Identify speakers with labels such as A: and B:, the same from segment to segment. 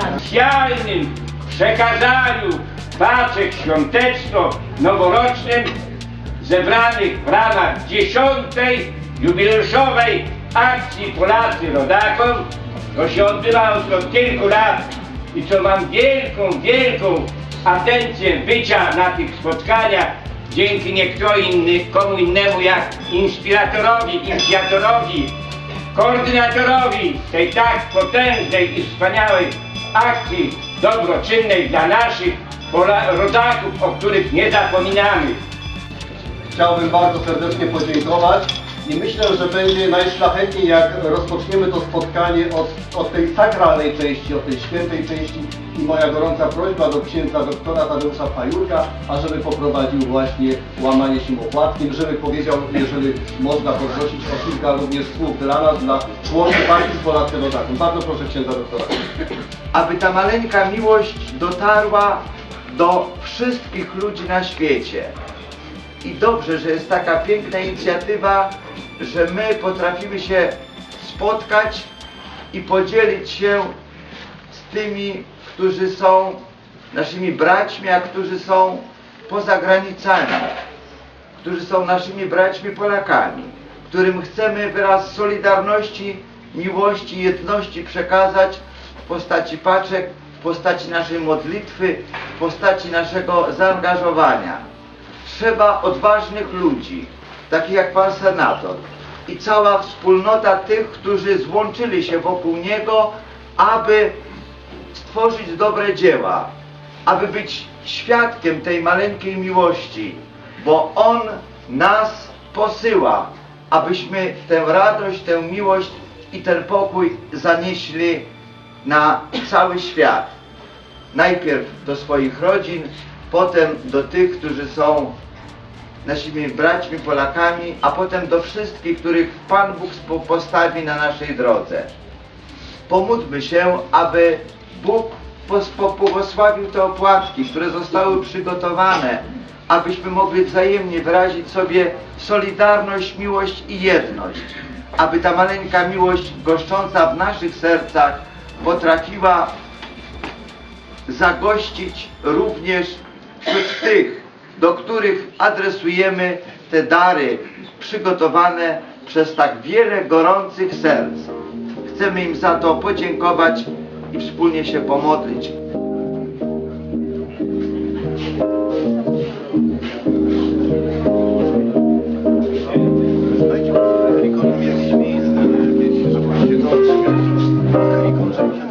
A: specjalnym przekazaniu paczek świąteczno-noworocznym zebranych w ramach dziesiątej jubileuszowej akcji Polacy Rodakom. To się odbywa od kilku lat i co mam wielką, wielką atencję bycia na tych spotkaniach dzięki niektórym inny, komu innemu jak inspiratorowi, inicjatorowi, koordynatorowi tej tak potężnej i wspaniałej akcji dobroczynnej dla naszych rodaków, o których nie zapominamy.
B: Chciałbym bardzo serdecznie podziękować i myślę, że będzie najszlachetniej, jak rozpoczniemy to spotkanie od, od tej sakralnej części, od tej świętej części i moja gorąca prośba do księdza doktora Tadeusza Pajurka, ażeby poprowadził właśnie łamanie się opłatkiem, żeby powiedział, jeżeli można poprosić o kilka również słów dla nas, dla członków partii Polacy Rodaków. Bardzo proszę księdza doktora.
C: Aby ta maleńka miłość dotarła do wszystkich ludzi na świecie. I dobrze, że jest taka piękna inicjatywa, że my potrafimy się spotkać i podzielić się z tymi, którzy są naszymi braćmi, a którzy są poza granicami, którzy są naszymi braćmi Polakami, którym chcemy wyraz solidarności, miłości, jedności przekazać w postaci paczek, w postaci naszej modlitwy, w postaci naszego zaangażowania. Trzeba odważnych ludzi, takich jak pan senator i cała wspólnota tych, którzy złączyli się wokół niego, aby stworzyć dobre dzieła, aby być świadkiem tej maleńkiej miłości, bo On nas posyła, abyśmy tę radość, tę miłość i ten pokój zanieśli na cały świat. Najpierw do swoich rodzin, potem do tych, którzy są naszymi braćmi Polakami, a potem do wszystkich, których Pan Bóg postawi na naszej drodze. Pomódlmy się, aby Bóg pos- po- błogosławił te opłatki, które zostały przygotowane, abyśmy mogli wzajemnie wyrazić sobie solidarność, miłość i jedność. Aby ta maleńka miłość goszcząca w naszych sercach potrafiła zagościć również wśród tych, do których adresujemy te dary przygotowane przez tak wiele gorących serc. Chcemy im za to podziękować i wspólnie się pomodlić.
B: Krikon, żeby się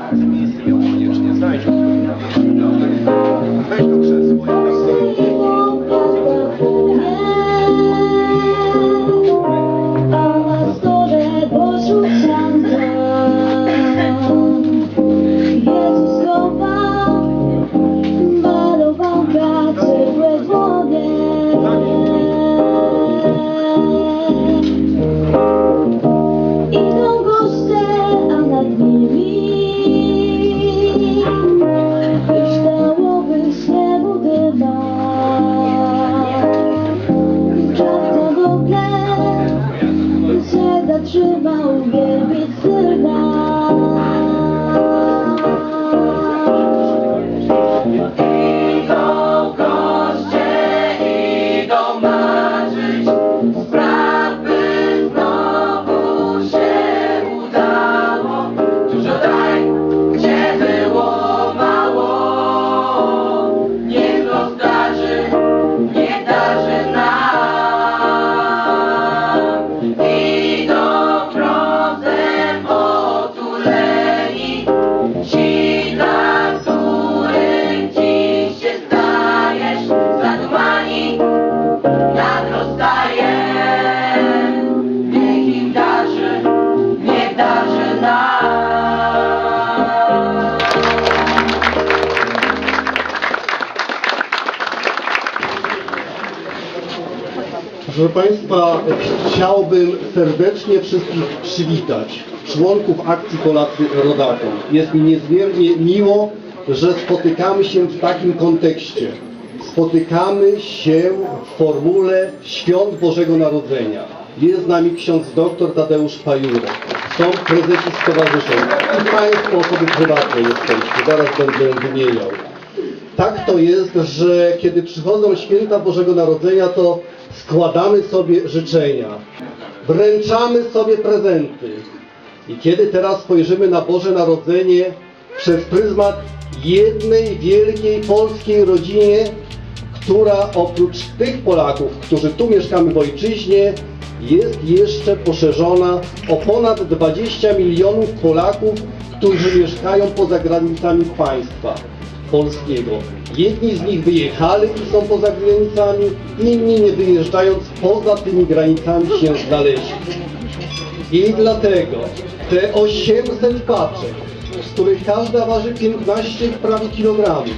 D: 拥抱给彼此
E: Proszę Państwa, chciałbym serdecznie wszystkich przywitać, członków akcji Polacy Rodakom. Jest mi niezmiernie miło, że spotykamy się w takim kontekście. Spotykamy się w formule Świąt Bożego Narodzenia. Jest z nami ksiądz dr Tadeusz Pajurek. są prezesi stowarzyszeń i Państwo osoby prywatne jesteście, zaraz będę wymieniał. Tak to jest, że kiedy przychodzą święta Bożego Narodzenia, to składamy sobie życzenia, wręczamy sobie prezenty. I kiedy teraz spojrzymy na Boże Narodzenie przez pryzmat jednej wielkiej polskiej rodzinie, która oprócz tych Polaków, którzy tu mieszkamy w ojczyźnie, jest jeszcze poszerzona o ponad 20 milionów Polaków, którzy mieszkają poza granicami państwa polskiego. Jedni z nich wyjechali i są poza granicami, inni nie wyjeżdżając poza tymi granicami się znaleźli. I dlatego te 800 paczek, z których każda waży 15 prawie kilogramów,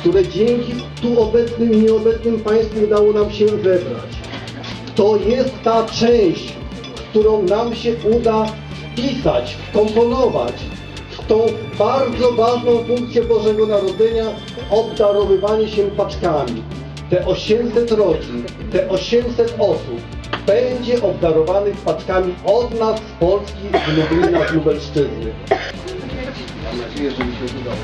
E: które dzięki tu obecnym i nieobecnym Państwu udało nam się zebrać, to jest ta część, którą nam się uda wpisać, wkomponować w tą bardzo ważną funkcję Bożego Narodzenia, obdarowywanie się paczkami. Te 800 rodzin, te 800 osób będzie obdarowanych paczkami od nas z Polski, z Lublina, z Lubelszczyzny. Mam nadzieję, że mi się udało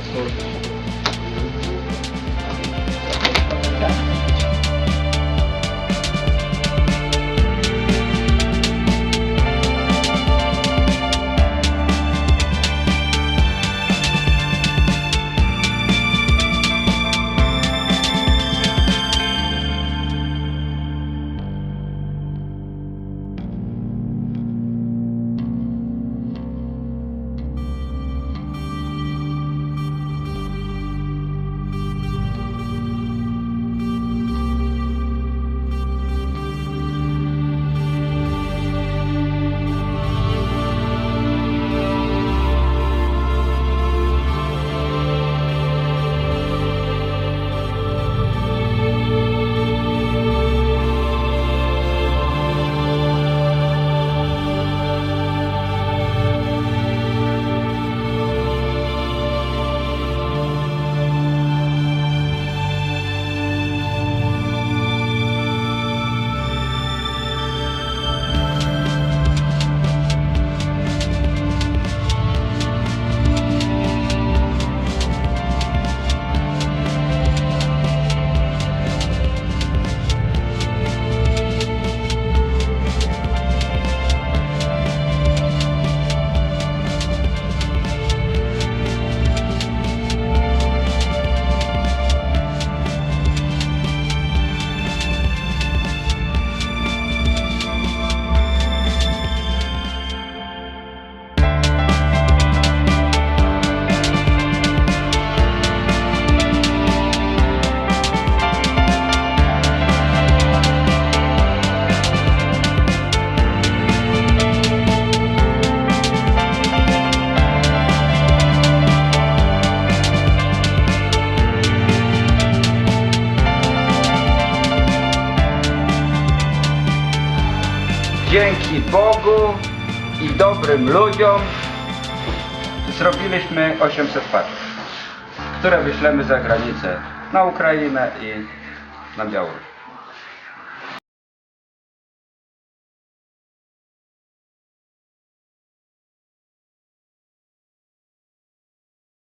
F: Bogu i dobrym ludziom zrobiliśmy 800 paczek, które wyślemy za granicę na Ukrainę i na Białoruś.